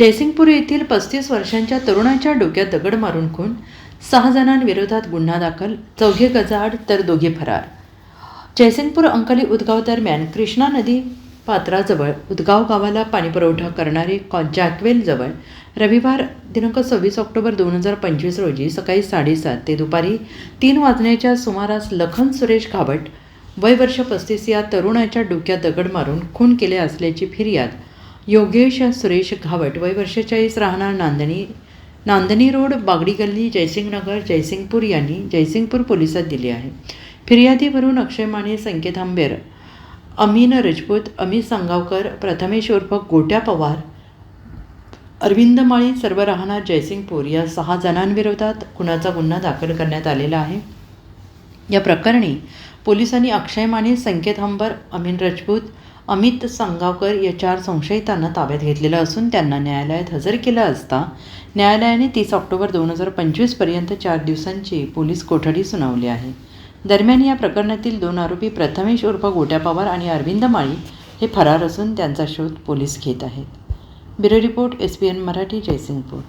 जयसिंगपूर येथील पस्तीस वर्षांच्या तरुणाच्या डोक्यात दगड मारून खून. सहा जणांविरोधात गुन्हा दाखल चौघे गजाआड तर दोघे फरार. जयसिंगपूर अंकली उदगाव दरम्यान कृष्णा नदी पात्राजवळ उदगाव गावाला पाणीपुरवठा करणारे कॉ जॅकवेलजवळ रविवार दिनांक सव्वीस ऑक्टोबर दोन हजार पंचवीस रोजी सकाळी साडेसात ते दुपारी तीन वाजण्याच्या सुमारास लखन सुरेश घाबट वय वर्ष पस्तीस या तरुणाच्या डोक्यात दगड मारून खून केले असल्याची फिर्याद योगेश सुरेश घावट वय वर्ष चाळीस राहणार नांदणी. नांदणी रोड बागडी गल्ली जयसिंगनगर जयसिंगपूर यांनी जयसिंगपूर पोलिसात दिली आहे. फिर्यादीवरून अक्षय माने संकेत आंबेर अमीन रजपूत अमित सांगावकर प्रथमेश उर्फ गोट्या पवार अरविंद माळी सर्व राहणार जयसिंगपूर या सहा जणांविरोधात खुनाचा गुन्हा दाखल करण्यात आलेला आहे. या प्रकरणी पोलिसांनी अक्षय माने संकेत हंबर अमीन रजपूत अमित सांगावकर या चार संशयितांना ताब्यात घेतलेलं असून त्यांना न्यायालयात हजर केलं असता न्यायालयाने तीस ऑक्टोबर दोन हजार पंचवीसपर्यंत चार दिवसांची पोलीस कोठडी सुनावली आहे. दरम्यान या प्रकरणातील दोन आरोपी प्रथमेश उर्फ गोट्या पवार आणि अरविंद माळी हे फरार असून त्यांचा शोध पोलीस घेत आहेत. Bureau report S P N Marathi Jaysingpur.